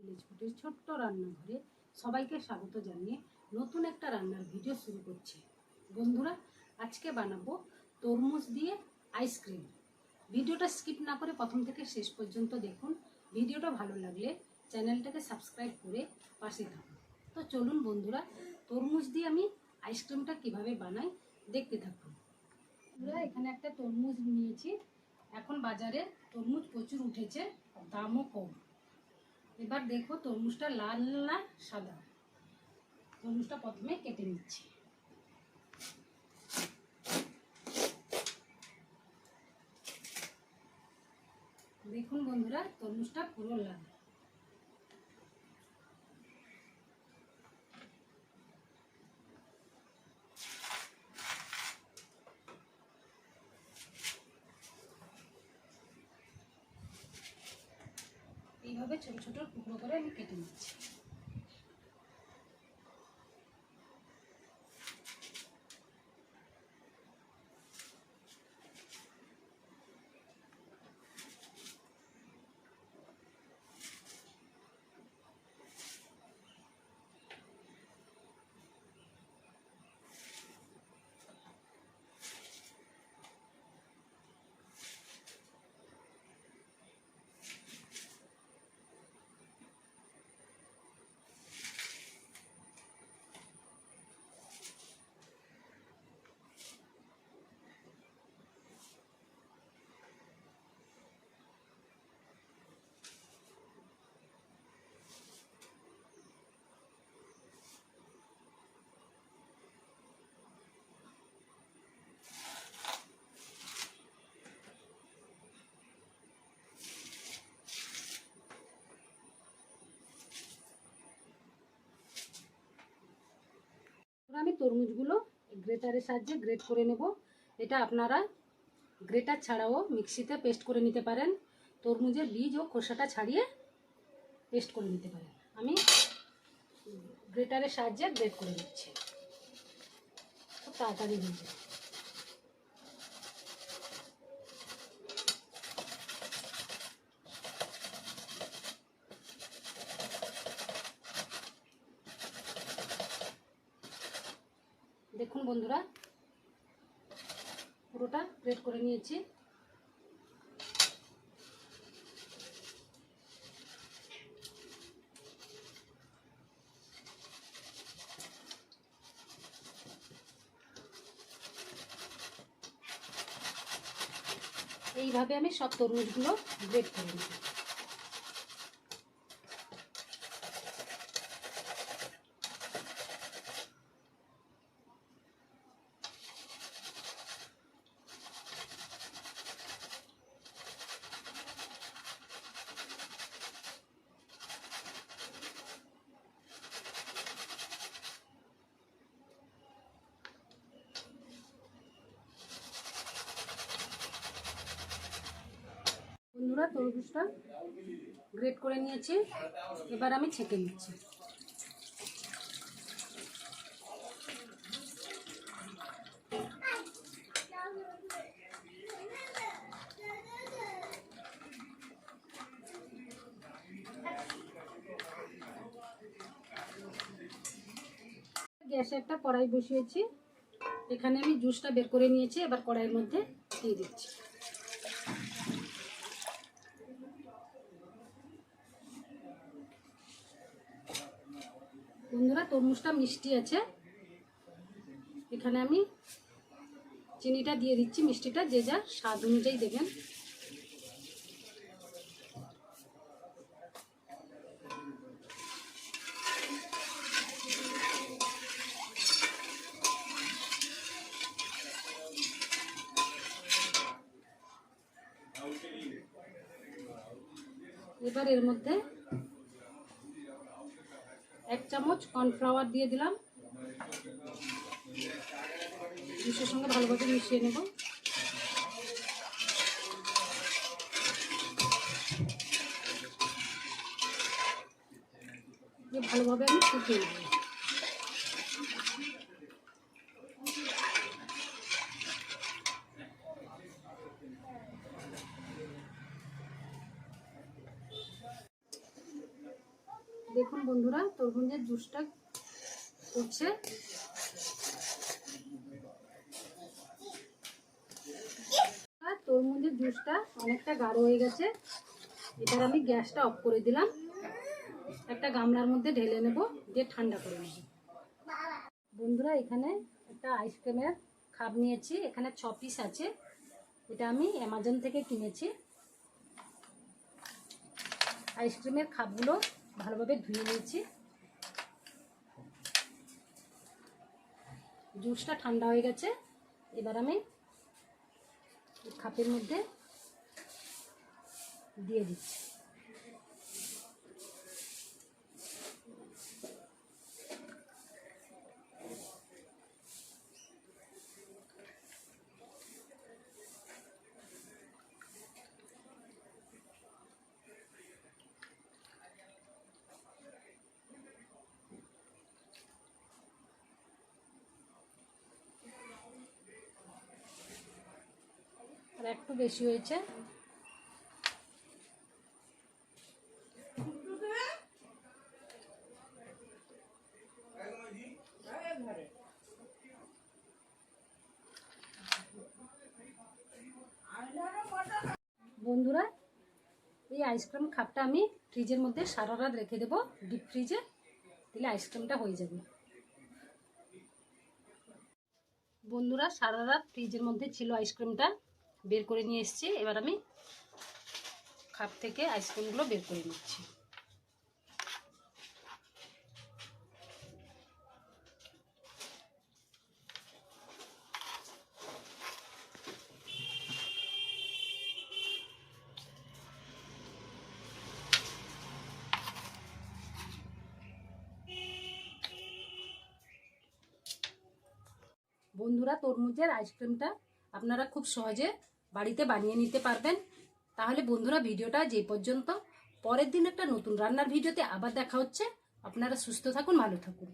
ভিলেজপুটের ছোট্ট রান্নাঘরে সবাইকে স্বাগত জানিয়ে নতুন একটা রান্নার ভিডিও শুরু করছি। বন্ধুরা, আজকে বানাবো তরমুজ দিয়ে আইসক্রিম ভিডিওটা স্কিপ না করে প্রথম থেকে শেষ পর্যন্ত দেখুন। ভিডিওটা ভালো লাগলে চ্যানেলটাকে সাবস্ক্রাইব করে পাশে থাকুন। তো চলুন বন্ধুরা, তরমুজ দিয়ে আমি আইসক্রিমটা কীভাবে বানাই দেখতে থাকুন। বন্ধুরা, এখানে একটা তরমুজ নিয়েছি। এখন বাজারে তরমুজ প্রচুর উঠেছে, দামও কম। এবার দেখো তরমুজটা লাল না সাদা? তরমুজটা প্রথমে কেটে নিচ্ছি। দেখুন বন্ধুরা, তরমুজটা পুরো লাল। এইভাবে ছোট ছোট টুকরো করে আমি কেটে নিচ্ছি। আমি তরমুজগুলো গ্রেটারের সাহায্যে গ্রেট করে নেব। এটা আপনারা গ্রেটার ছাড়াও মিক্সিতে পেস্ট করে নিতে পারেন। তরমুজের বীজ ও খোসাটা ছাড়িয়ে পেস্ট করে নিতে পারেন। আমি গ্রেটারের সাহায্যে গ্রেট করে নিচ্ছি। খুব তাড়াতাড়ি হয়ে যায় দেখুন বন্ধুরা পুরোটা গ্রেট করে নিয়েছি। এইভাবে আমি সব তরমুজগুলো গ্রেট করে নেব বন্ধুরা তরমুজটা গ্রেট করে নিয়েছি। এবার আমি ছেঁকে নিচ্ছি। গ্যাসে একটা কড়াই বসিয়েছি। এখানে আমি জুসটা বের করে নিয়েছি, এবার কড়াইয়ের মধ্যে দিয়ে দিচ্ছি। বন্ধুরা, তরমুজটা মিষ্টি আছে। এখানে আমি চিনিটা দিয়ে দিচ্ছি, মিষ্টিটা যে যা স্বাদ অনুযায়ী দেবেন। এবার এর মধ্যে চামচ কর্নফ্লাওয়ার দিয়ে দিলাম। জুসের সঙ্গে ভালোভাবে মিশিয়ে নেব। ভালোভাবে আমি ফুটিয়ে নেব। দেখুন বন্ধুরা, তরমুজের জুসটা করছে। তরমুজের জুসটা অনেকটা গাঢ় হয়ে গেছে। এবার আমি গ্যাসটা অফ করে দিলাম। একটা গামলার মধ্যে ঢেলে নেব, দিয়ে ঠান্ডা করে নেব। বন্ধুরা, এখানে একটা আইসক্রিমের খাপ নিয়েছি। এখানে ছ পিস আছে। এটা আমি অ্যামাজন থেকে কিনেছি। আইসক্রিমের খাপগুলো ভালোভাবে ধুয়ে নিয়েছি। জুসটা ঠান্ডা হয়ে গেছে। এবার আমি খাপের মধ্যে দিয়ে দিচ্ছি। একটু বেশি হয়েছে। বন্ধুরা, এই আইসক্রিম খাপটা আমি ফ্রিজের মধ্যে সারা রাত রেখে দেবো। ডিপ ফ্রিজে দিলে আইসক্রিমটা হয়ে যাবে। বন্ধুরা সারা রাত ফ্রিজের মধ্যে ছিল আইসক্রিমটা বের করে নিয়ে এসেছি। এবার আমি খাপ থেকে আইসক্রিমগুলো বের করে নিচ্ছি। বন্ধুরা, তরমুজের আইসক্রিমটা আপনারা খুব সহজে বাড়িতে বানিয়ে নিতে পারবেন। তাহলে বন্ধুরা, ভিডিওটা যে পর্যন্ত। পরের দিন একটা নতুন রান্নার ভিডিওতে আবার দেখা হচ্ছে। আপনারা সুস্থ থাকুন, ভালো থাকুন।